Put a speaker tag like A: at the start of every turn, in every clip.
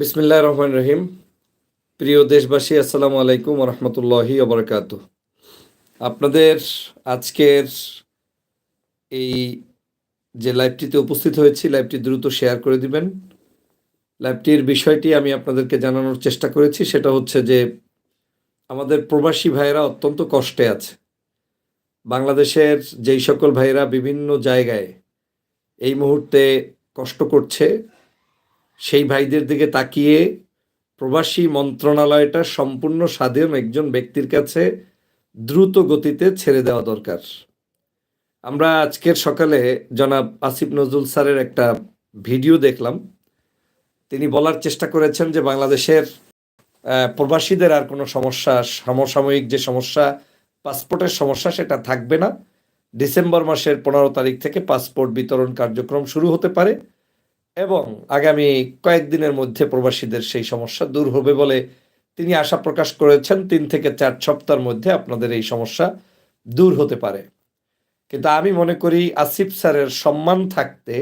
A: বিসমিল্লাহ রহমান রহিম। প্রিয় দেশবাসী, আসসালামু আলাইকুম রহমতুল্লাহি ওবরাকাত আপনাদের আজকের এই যে লাইভটিতে উপস্থিত হয়েছি, লাইভটি দ্রুত শেয়ার করে দিবেন। লাইভটির বিষয়টি আমি আপনাদেরকে জানানোর চেষ্টা করেছি, সেটা হচ্ছে যে আমাদের প্রবাসী ভাইয়েরা অত্যন্ত কষ্টে আছে। বাংলাদেশের যেই সকল ভাইয়েরা বিভিন্ন জায়গায় এই মুহূর্তে কষ্ট করছে সেই ভাইদের দিকে তাকিয়ে প্রবাসী মন্ত্রণালয়টা সম্পূর্ণ স্বাধীন একজন ব্যক্তির কাছে দ্রুত গতিতে ছেড়ে দেওয়া দরকার। আমরা আজকের সকালে জনাব আসিফ নজরুল স্যারের একটা ভিডিও দেখলাম। তিনি বলার চেষ্টা করেছেন যে বাংলাদেশের প্রবাসীদের আর কোনো সমস্যা, সমসাময়িক যে সমস্যা, পাসপোর্টের সমস্যা সেটা থাকবে না। ডিসেম্বর মাসের পনেরো তারিখ থেকে পাসপোর্ট বিতরণ কার্যক্রম শুরু হতে পারে। এবং আগামী কয়েকদিনের মধ্যে প্রবাসীদের সেই সমস্যা দূর হবে বলে তিনি আশা প্রকাশ করেছেন। তিন থেকে চার সপ্তাহের মধ্যে আপনাদের এই সমস্যা দূর হতে পারে। কিন্তু আমি মনে করি আসিফ স্যারের সম্মান থাকতে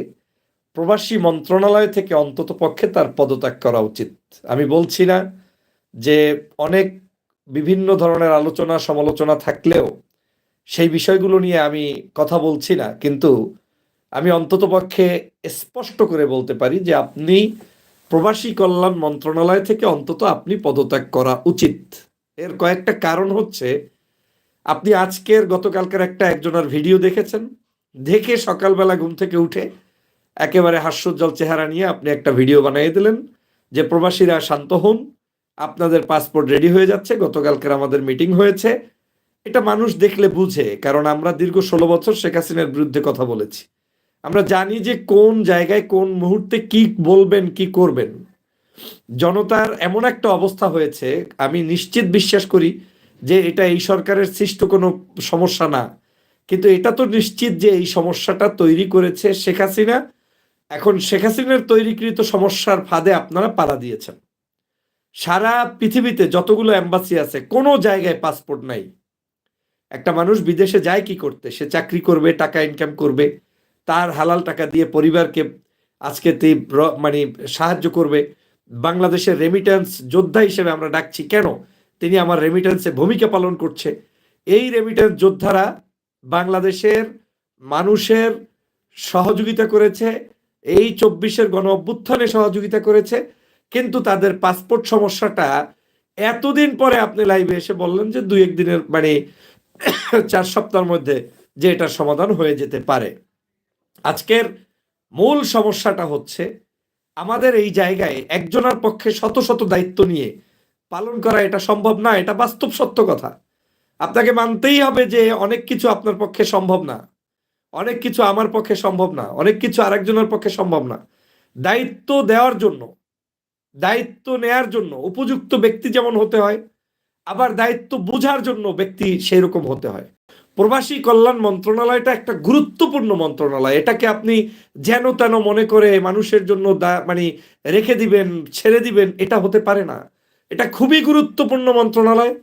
A: প্রবাসী মন্ত্রণালয় থেকে অন্তত পক্ষে তার পদত্যাগ করা উচিত। আমি বলছি না যে অনেক বিভিন্ন ধরনের আলোচনা সমালোচনা থাকলেও সেই বিষয়গুলো নিয়ে আমি কথা বলছি না। কিন্তু আমি অন্তত পক্ষে স্পষ্ট করে বলতে পারি যে আপনি প্রবাসী কল্যাণ মন্ত্রণালয় থেকে অন্তত আপনি পদত্যাগ করা উচিত। এর কয়েকটা কারণ হচ্ছে, আপনি আজকের গতকালকার একটা একজনের ভিডিও দেখেছেন। দেখে সকালবেলা ঘুম থেকে উঠে একেবারে হাস্যোজ্জ্বল চেহারা নিয়ে আপনি একটা ভিডিও বানিয়ে দিলেন যে প্রবাসীরা শান্ত হন, আপনাদের পাসপোর্ট রেডি হয়ে যাচ্ছে, গতকালকের আমাদের মিটিং হয়েছে। এটা মানুষ দেখলে বুঝে, কারণ আমরা দীর্ঘ ষোলো বছর শেখ হাসিনার বিরুদ্ধে কথা বলেছি। আমরা জানি যে কোন জায়গায় কোন মুহূর্তে কি বলবেন, কি করবেন। জনতার এমন একটা অবস্থা হয়েছে, আমি নিশ্চিত বিশ্বাস করি যে এটা এই সরকারের সৃষ্ট কোনো সমস্যা না। কিন্তু এটা তো নিশ্চিত যে এই সমস্যাটা তৈরি করেছে শেখ হাসিনা। এখন শেখ হাসিনার তৈরিকৃত সমস্যার ফাঁদে আপনারা পাড়া দিয়েছেন। সারা পৃথিবীতে যতগুলো অ্যাম্বাসি আছে, কোনো জায়গায় পাসপোর্ট নাই। একটা মানুষ বিদেশে যায় কি করতে? সে চাকরি করবে, টাকা ইনকাম করবে। তার হালাল টাকা দিয়ে পরিবারকে আজকে মানে সাহায্য করবে। বাংলাদেশের রেমিটেন্স যোদ্ধা হিসেবে আমরা ডাকছি কেন? তিনি আমার রেমিটেন্সে ভূমিকা পালন করছে। এই রেমিটেন্স যোদ্ধারা বাংলাদেশের মানুষের সহযোগিতা করেছে, এই চব্বিশের গণ অভ্যুত্থানে সহযোগিতা করেছে, কিন্তু তাদের পাসপোর্ট সমস্যাটা এতদিন পরে আপনি লাইভে এসে বললেন যে দুই একদিনের মানে চার সপ্তাহের মধ্যে যে এটার সমাধান হয়ে যেতে পারে। আজকের মূল সমস্যাটা হচ্ছে আমাদের এই জায়গায় একজনের পক্ষে শত শত দায়িত্ব নিয়ে পালন করা এটা সম্ভব না, এটা বাস্তব সত্য কথা। আপনাকে মানতেই হবে যে অনেক কিছু আপনার পক্ষে সম্ভব না, অনেক কিছু আমার পক্ষে সম্ভব না, অনেক কিছু আরেকজনের পক্ষে সম্ভব না। দায়িত্ব দেওয়ার জন্য, দায়িত্ব নেয়ার জন্য উপযুক্ত ব্যক্তি যেমন হতে হয়, আবার দায়িত্ব বোঝার জন্য ব্যক্তি সেই রকম হতে হয়। প্রবাসী কল্যাণ মন্ত্রণালয়টা একটা গুরুত্বপূর্ণ মন্ত্রণালয়। এটাকে আপনি যেন তেন মনে করে মানুষের জন্য মানে রেখে দিবেন, ছেড়ে দিবেন, এটা হতে পারে না। এটা খুবই গুরুত্বপূর্ণ মন্ত্রণালয়।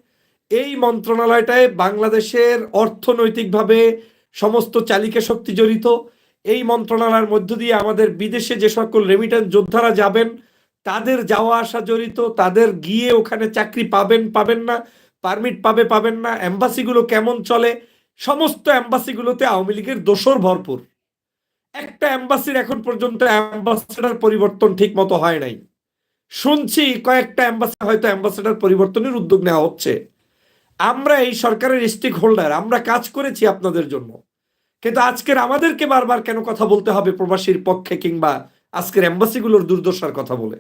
A: এই মন্ত্রণালয়টায় বাংলাদেশের অর্থনৈতিকভাবে সমস্ত চালিকা শক্তি জড়িত। এই মন্ত্রণালয়ের মধ্য দিয়ে আমাদের বিদেশে যে সকল রেমিটেন্স যোদ্ধারা যাবেন, তাদের যাওয়া আসা জড়িত, তাদের গিয়ে ওখানে চাকরি পাবেন পাবেন না পারমিট পাবে, পাবেন না অ্যাম্বাসিগুলো কেমন চলে সমস্ত অ্যাম্বাসিগুলোতে আওয়ামী লীগের দোষর ভরপুর। একটা এম্বাসির এখন পর্যন্ত অ্যাম্বাসেডার পরিবর্তন ঠিক মতো হয় নাই। শুনছি কয়েকটা অ্যাম্বাসি হয়তো অ্যাম্বাসেডার পরিবর্তনের উদ্যোগ নেওয়া হচ্ছে। আমরা এই সরকারের স্টেক হোল্ডার, আমরা কাজ করেছি আপনাদের জন্য। কিন্তু আজকের আমাদেরকে বারবার কেন কথা বলতে হবে প্রবাসীর পক্ষে কিংবা আজকের অ্যাম্বাসিগুলোর দুর্দশার কথা বলে?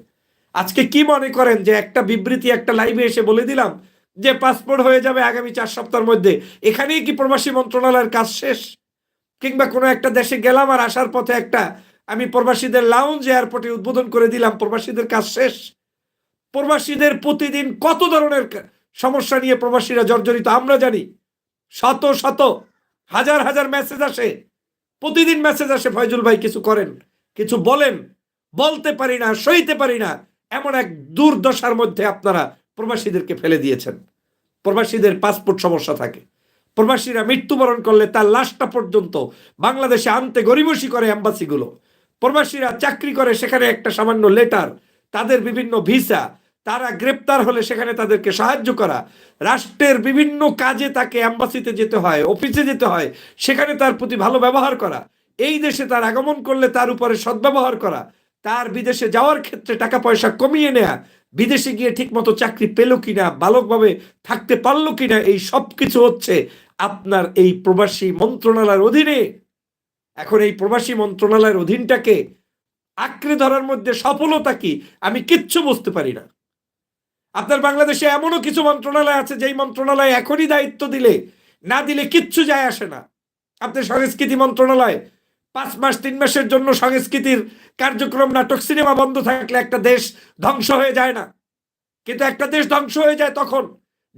A: আজকে কি মনে করেন যে একটা বিবৃতি একটা লাইভে এসে বলে দিলাম যে পাসপোর্ট হয়ে যাবে আগামী চার সপ্তাহের মধ্যে। এখানেই কি প্রবাসী মন্ত্রণালয়ের কাজ শেষ? কিংবা কোনো একটা দেশে গেলাম আর আসার পথে একটা আমি প্রবাসীদের লাউঞ্জ এয়ারপোর্টে উদ্বোধন করে দিলাম, প্রবাসীদের কাজ শেষ। প্রবাসীদের প্রতিদিন কত ধরনের সমস্যা নিয়ে প্রবাসীরা জর্জরিত, আমরা জানি। শত শত, হাজার হাজার মেসেজ আসে। প্রতিদিন মেসেজ আসে, ফয়জুল ভাই কিছু করেন, কিছু বলেন। বলতে পারি না, সইতে পারি না, এমন এক দুর্দশার মধ্যে আপনারা প্রবাসীদেরকে ফেলে দিয়েছেন। প্রবাসীদের পাসপোর্ট সমস্যা থাকে। প্রবাসীরা মৃত্যুবরণ করলে তার লাশটা পর্যন্ত বাংলাদেশে আনতে গরিবসী করে অ্যাম্বাসিগুলো প্রবাসীরা চাকরি করে, সেখানে একটা সামান্য লেটার, তাদের বিভিন্ন ভিসা, তারা গ্রেপ্তার হলে সেখানে তাদেরকে সাহায্য করা। রাষ্ট্রের বিভিন্ন কাজে তাকে অ্যাম্বাসিতে যেতে হয়, অফিসে যেতে হয়, সেখানে তার প্রতি ভালো ব্যবহার করা। এই দেশে তার আগমন করলে তার উপরে সদ্ব্যবহার করা। তার বিদেশে যাওয়ার ক্ষেত্রে টাকা পয়সা কমিয়ে নেয়া, বিদেশে গিয়ে ঠিকমতো চাকরি পেল কিনা, বালকভাবে থাকতে পারল কিনা, এই সব কিছু হচ্ছে আপনার এই প্রবাসী মন্ত্রণালয়ের অধীনে। এখন এই প্রবাসী মন্ত্রণালয়ের অধীনটাকে আঁকড়ে ধরার মধ্যে সফলতা কি, আমি কিচ্ছু বুঝতে পারি না। আপনার বাংলাদেশে এমনও কিছু মন্ত্রণালয় আছে, যেই মন্ত্রণালয় এখনই দায়িত্ব দিলে, না দিলে কিচ্ছু যায় আসে না। আপনার সংস্কৃতি মন্ত্রণালয় পাঁচ মাস, তিন মাসের জন্য সংস্কৃতির কার্যক্রম নাটক, সিনেমা বন্ধ থাকলে একটা দেশ ধ্বংস হয়ে যায় না। কিন্তু একটা দেশ ধ্বংস হয়ে যায় তখন,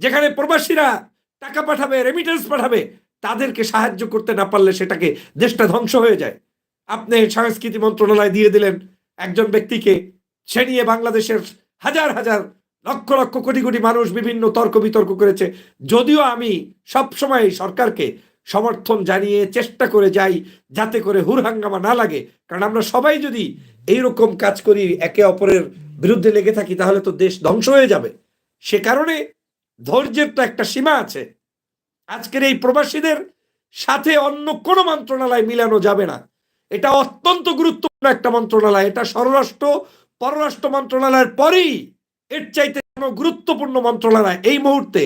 A: যেখানে প্রবাসীরা টাকা পাঠাবে রেমিটেন্স পাঠাবে, তাদেরকে সাহায্য করতে না পারলে সেটাকে দেশটা ধ্বংস হয়ে যায়। আপনি সংস্কৃতি মন্ত্রণালয় দিয়ে দিলেন একজন ব্যক্তিকে, সে নিয়ে বাংলাদেশের হাজার হাজার, লক্ষ লক্ষ, কোটি কোটি মানুষ বিভিন্ন তর্ক বিতর্ক করেছে। যদিও আমি সব সময় সরকারকে সমর্থন জানিয়ে চেষ্টা করে যাই, যাতে করে হুরহাঙ্গামা না লাগে। কারণ আমরা সবাই যদি এইরকম কাজ করি, একে অপরের বিরুদ্ধে লেগে থাকি, তাহলে তো দেশ ধ্বংস হয়ে যাবে। সে কারণে ধৈর্যের তো একটা সীমা আছে। আজকের এই প্রবাসীদের সাথে অন্য কোনো মন্ত্রণালয় মিলানো যাবে না। এটা অত্যন্ত গুরুত্বপূর্ণ একটা মন্ত্রণালয়। এটা স্বরাষ্ট্র, পররাষ্ট্র মন্ত্রণালয়ের পরেই এর চাইতে কোনো গুরুত্বপূর্ণ মন্ত্রণালয় এই মুহূর্তে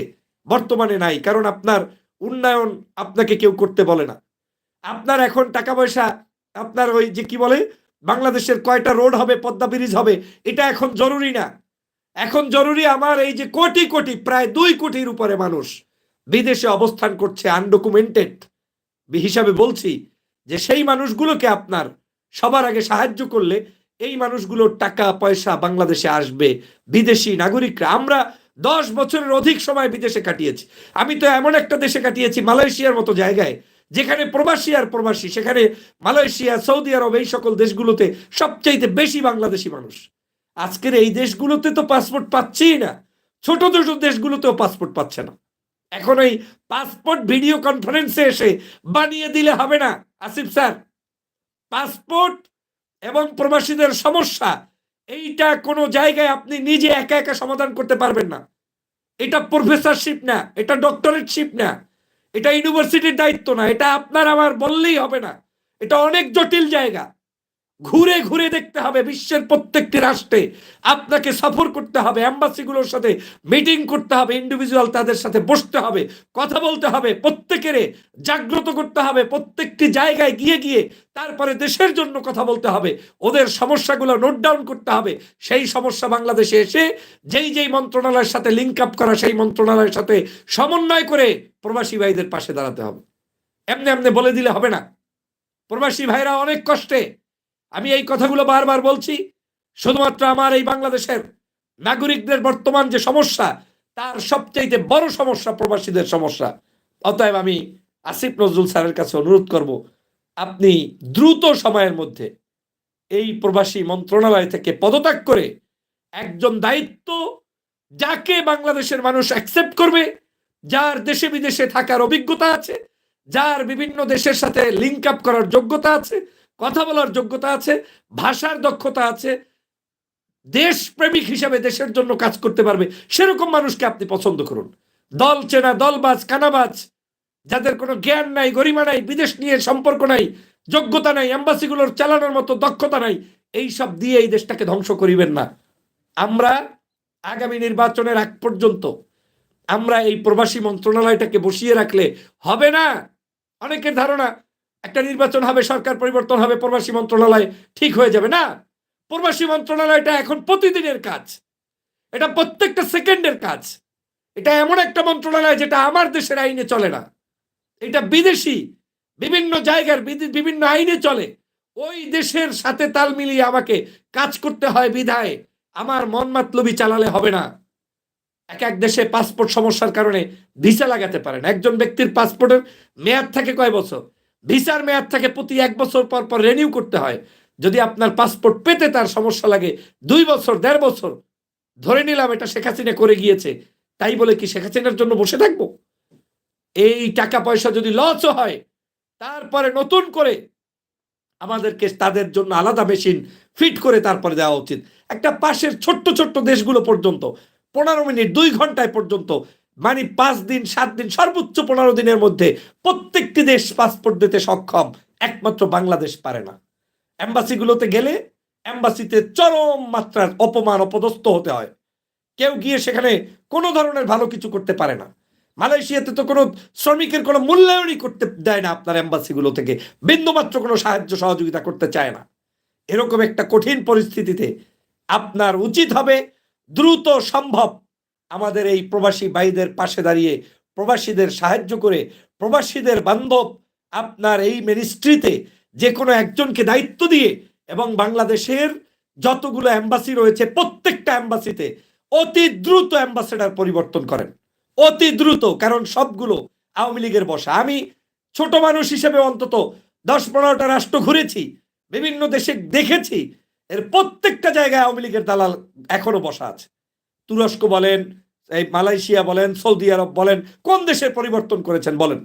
A: বর্তমানে নাই। কারণ আপনার উন্নয়ন আপনাকে কেউ করতে বলে না। আপনার এখন টাকা পয়সা আপনার ওই যে কি বলে, বাংলাদেশের কয়টা রোড হবে, পদ্মা ব্রিজ হবে, এটা এখন জরুরি না। এখন জরুরি আমার এই যে কোটি কোটি, প্রায় দুই কোটির উপরে মানুষ বিদেশে অবস্থান করছে আনডকুমেন্টেড হিসাবে বলছি যে সেই মানুষগুলোকে আপনার সবার আগে সাহায্য করলে এই মানুষগুলোর টাকা পয়সা বাংলাদেশে আসবে। বিদেশি নাগরিকরা, আমরা দশ বছরের অধিক সময় বিদেশে কাটিয়েছি। আমি তো এমন একটা দেশে কাটিয়েছি, মালয়েশিয়ার মতো জায়গায়, যেখানে প্রবাসী আর প্রবাসী, সেখানে মালয়েশিয়া, সৌদি আরব এই সকল দেশগুলোতে সবচাইতে বেশি বাংলাদেশি মানুষ। আজকের এই দেশগুলোতে তো পাসপোর্ট পাচ্ছেই না। ছোট ছোট দেশগুলোতেও পাসপোর্ট পাচ্ছে না। এখন এই পাসপোর্ট ভিডিও কনফারেন্সে এসে বানিয়ে দিলে হবে না, আসিফ স্যার। পাসপোর্ট এবং প্রবাসীদের সমস্যা এইটা কোনো জায়গায় আপনি নিজে একা একা সমাধান করতে পারবেন না। এটা প্রফেসরশিপ না, এটা ডক্টরেটশিপ না, এটা ইউনিভার্সিটির দায়িত্ব না, এটা আপনার আমার বললেই হবে না। এটা অনেক জটিল জায়গা। ঘুরে ঘুরে দেখতে হবে বিশ্বের প্রত্যেকটি রাষ্ট্রে। আপনাকে সফর করতে হবে অ্যাম্বাসিগুলোর সাথে মিটিং করতে হবে ইন্ডিভিজুয়াল তাদের সাথে বসতে হবে, কথা বলতে হবে, প্রত্যেকের জাগ্রত করতে হবে, প্রত্যেকটি জায়গায় গিয়ে গিয়ে তারপরে দেশের জন্য কথা বলতে হবে। ওদের সমস্যাগুলো নোট ডাউন করতে হবে। সেই সমস্যা বাংলাদেশে এসে যেই যেই মন্ত্রণালয়ের সাথে লিঙ্ক আপ করা, সেই মন্ত্রণালয়ের সাথে সমন্বয় করে প্রবাসী ভাইদের পাশে দাঁড়াতে হবে। এমনি এমনি বলে দিলে হবে না। প্রবাসী ভাইরা অনেক কষ্টে আমি এই কথাগুলো বারবার বলছি, শুধুমাত্র আমার এই বাংলাদেশের নাগরিকদের বর্তমান যে সমস্যা, তার সবচাইতে বড় সমস্যা প্রবাসীদের সমস্যা। অতএব আমি আসিফ নজরুল স্যারের কাছে অনুরোধ করব, আপনি দ্রুত সময়ের মধ্যে এই প্রবাসী মন্ত্রণালয় থেকে পদত্যাগ করে একজন দায়িত্ব যাকে বাংলাদেশের মানুষ অ্যাকসেপ্ট করবে, যার দেশে বিদেশে থাকার অভিজ্ঞতা আছে, যার বিভিন্ন দেশের সাথে লিঙ্ক আপ করার যোগ্যতা আছে কথা বলার যোগ্যতা আছে, ভাষার দক্ষতা আছে, দেশপ্রেমিক হিসাবে দেশের জন্য কাজ করতে পারবে। সেরকম মানুষকে আপনি পছন্দ করুন। দল চেনা, দলবাজ, কানাবাজ, যাদের কোনো জ্ঞান নাই, গরিমা নাই, বিদেশ নিয়ে সম্পর্ক নাই, যোগ্যতা নাই, অ্যাম্বাসিগুলোর চালানোর মতো দক্ষতা নাই, এই সব দিয়ে এই দেশটাকে ধ্বংস করিবেন না। আমরা আগামী নির্বাচনের আগ পর্যন্ত আমরা এই প্রবাসী মন্ত্রণালয়টাকে বসিয়ে রাখলে হবে না? অনেকের ধারণা একটা নির্বাচন হবে, সরকার পরিবর্তন হবে, প্রবাসী মন্ত্রণালয় ঠিক হয়ে যাবে না। প্রবাসী মন্ত্রণালয়টা এখন প্রতিদিনের কাজ। এটা প্রত্যেকটা সেকেন্ডের কাজ। এটা এমন একটা মন্ত্রণালয় যেটা আমার দেশের আইনে চলে না। এটা বিদেশি, বিভিন্ন জায়গার বিভিন্ন আইনে চলে। ওই দেশের সাথে তাল মিলিয়ে আমাকে কাজ করতে হয় বিধায়। আমার মন মাতলবি চালালে হবে না। এক এক দেশে পাসপোর্ট সমস্যার কারণে ভিসা লাগাতে পারেন একজন ব্যক্তির পাসপোর্টের মেয়াদ থাকে কয় বছর? ভিসার মেয়াদ থাকে প্রতি এক বছর পর পর রেনিউ করতে হয়। যদি আপনার পাসপোর্ট পেতে তার সমস্যা লাগে, দুই বছর, দেড় বছর, ধরে নিলাম এটা শেখ হাসিনা করে গিয়েছে, তাই বলে কি শেখ হাসিনার জন্য বসে থাকব? এই টাকা পয়সা যদি লসও হয়, তারপরে নতুন করে আমাদেরকে তাদের জন্য আলাদা মেশিন ফিট করে তারপরে দেওয়া উচিত। একটা পাশের ছোট্ট ছোট্ট দেশগুলো পর্যন্ত, পনেরো মিনিট, দুই ঘন্টায় পর্যন্ত মানে পাঁচ দিন, সাত দিন, সর্বোচ্চ পনেরো দিনের মধ্যে প্রত্যেকটি দেশ পাসপোর্ট দিতে সক্ষম। একমাত্র বাংলাদেশ পারে না। এম্বাসিগুলোতে গেলে এম্বাসিতে চরম মাত্রার অপমান, অপদস্থ হতে হয়। কেউ গিয়ে সেখানে কোনো ধরনের ভালো কিছু করতে পারে না। মালয়েশিয়াতে তো কোনো শ্রমিকের কোনো মূল্যায়নই করতে দেয় না আপনার অ্যাম্বাসিগুলো থেকে। বিন্দুমাত্র কোনো সাহায্য, সহযোগিতা করতে চায় না। এরকম একটা কঠিন পরিস্থিতিতে আপনার উচিত হবে দ্রুত সম্ভব আমাদের এই প্রবাসী ভাইদের পাশে দাঁড়িয়ে প্রবাসীদের সাহায্য করে, প্রবাসীদের বান্ধব আপনার এই মিনিস্ট্রিতে যে কোনো একজনকে দায়িত্ব দিয়ে এবং বাংলাদেশের যতগুলো অ্যাম্বাসি রয়েছে প্রত্যেকটা অ্যাম্বাসিতে অতি দ্রুত অ্যাম্বাসেডার পরিবর্তন করেন। অতি দ্রুত, কারণ সবগুলো আওয়ামী লীগের বসা। আমি ছোট মানুষ হিসেবে অন্তত দশ পনেরোটা রাষ্ট্র ঘুরেছি, বিভিন্ন দেশে দেখেছি, এর প্রত্যেকটা জায়গায় আওয়ামী লীগের দালাল এখনও বসা আছে। তুরস্ক বলেন এই মালয়েশিয়া বলেন, সৌদি আরব বলেন, কোন দেশের পরিবর্তন করেছেন বলেন?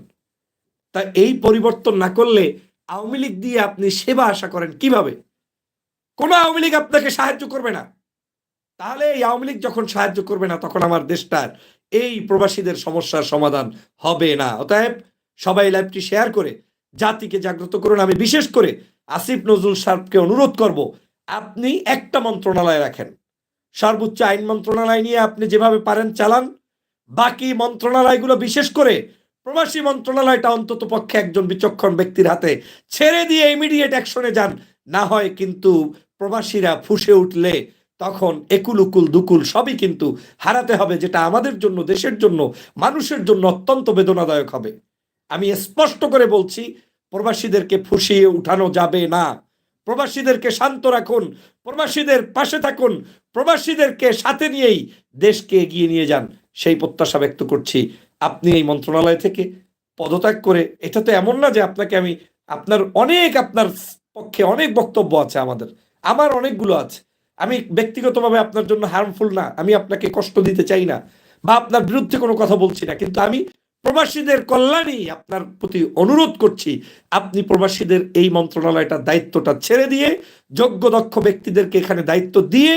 A: তা এই পরিবর্তন না করলে আওয়ামী লীগ দিয়ে আপনি সেবা আশা করেন কীভাবে? কোনো আওয়ামী লীগ আপনাকে সাহায্য করবে না। তাহলে এই আওয়ামী লীগ যখন সাহায্য করবে না, তখন আমার দেশটার এই প্রবাসীদের সমস্যার সমাধান হবে না। অতএব সবাই লাইভটি শেয়ার করে, জাতিকে জাগ্রত করুন। আমি বিশেষ করে আসিফ নজরুল সাহেবকে অনুরোধ করব, আপনি একটা মন্ত্রণালয় রাখেন। সর্বোচ্চ আইন মন্ত্রণালয় নিয়ে আপনি যেভাবে পারেন চালান। বাকি মন্ত্রণালয়গুলো বিশেষ করে প্রবাসী মন্ত্রণালয়টা অন্তত পক্ষে একজন বিচক্ষণ ব্যক্তির হাতে ছেড়ে দিয়ে ইমিডিয়েট অ্যাকশনে যান। না হয় কিন্তু প্রবাসীরা ফুসে উঠলে তখন একুল উকুল দুকুল সবই কিন্তু হারাতে হবে, যেটা আমাদের জন্য, দেশের জন্য, মানুষের জন্য অত্যন্ত বেদনাদায়ক হবে। আমি স্পষ্ট করে বলছি, প্রবাসীদেরকে ফুসিয়ে উঠানো যাবে না। প্রবাসীদেরকে শান্ত রাখুন। প্রবাসীদের পাশে থাকুন। প্রবাসীদেরকে সাথে নিয়েই দেশকে এগিয়ে নিয়ে যান। সেই প্রত্যাশা ব্যক্ত করছি। আপনি এই মন্ত্রণালয় থেকে পদত্যাগ করে, এটা তো এমন না যে আপনাকে আমি, আপনার অনেক, আপনার পক্ষে অনেক বক্তব্য আছে আমাদের। আমার অনেকগুলো আছে। আমি ব্যক্তিগতভাবে আপনার জন্য হার্মফুল না। আমি আপনাকে কষ্ট দিতে চাই না। বা আপনার বিরুদ্ধে কোনো কথা বলছি না। কিন্তু আমি প্রবাসীদের কল্যাণই আপনার প্রতি অনুরোধ করছি, আপনি প্রবাসীদের এই মন্ত্রণালয়টার দায়িত্বটা ছেড়ে দিয়ে, যোগ্য দক্ষ ব্যক্তিদেরকে এখানে দায়িত্ব দিয়ে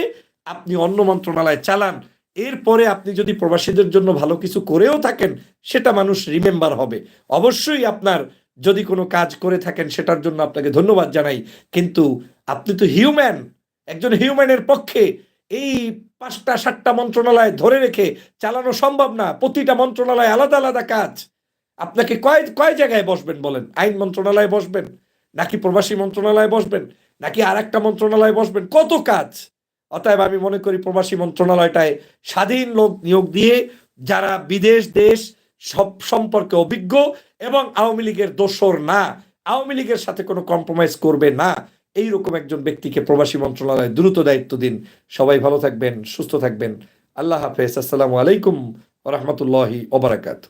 A: আপনি অন্য মন্ত্রণালয় চালান। এরপরে আপনি যদি প্রবাসীদের জন্য ভালো কিছু করেও থাকেন, সেটা মানুষ রিমেম্বার হবে। অবশ্যই আপনার যদি কোনো কাজ করে থাকেন, সেটার জন্য আপনাকে ধন্যবাদ জানাই। কিন্তু আপনি তো হিউম্যান, একজন হিউম্যানের পক্ষে এই পাঁচটা, সাতটা মন্ত্রণালয় ধরে রেখে চালানো সম্ভব না। প্রতিটা মন্ত্রণালয় আলাদা আলাদা কাজ। আপনাকে কয় কয় জায়গায় বসবেন বলেন? আইন মন্ত্রণালয়ে বসবেন? নাকি প্রবাসী মন্ত্রণালয়ে বসবেন? নাকি আর একটা মন্ত্রণালয়ে বসবেন? কত কাজ? অতএব আমি মনে করি প্রবাসী মন্ত্রণালয়টায় স্বাধীন লোক নিয়োগ দিয়ে যারা বিদেশ, দেশ সব সম্পর্কে অভিজ্ঞ এবং আওয়ামী লীগের দোসর না, আওয়ামী লীগের সাথে কোনো কম্প্রোমাইজ করবে না। এইরকম একজন ব্যক্তিকে প্রবাসী মন্ত্রণালয় দ্রুত দায়িত্ব দিন। সবাই ভালো থাকবেন, সুস্থ থাকবেন। আল্লাহ হাফেজ। আসসালামু আলাইকুম রহমতুল্লাহি ওবরাকাত